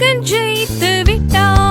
மகன் ஜெயித்து விட்டான்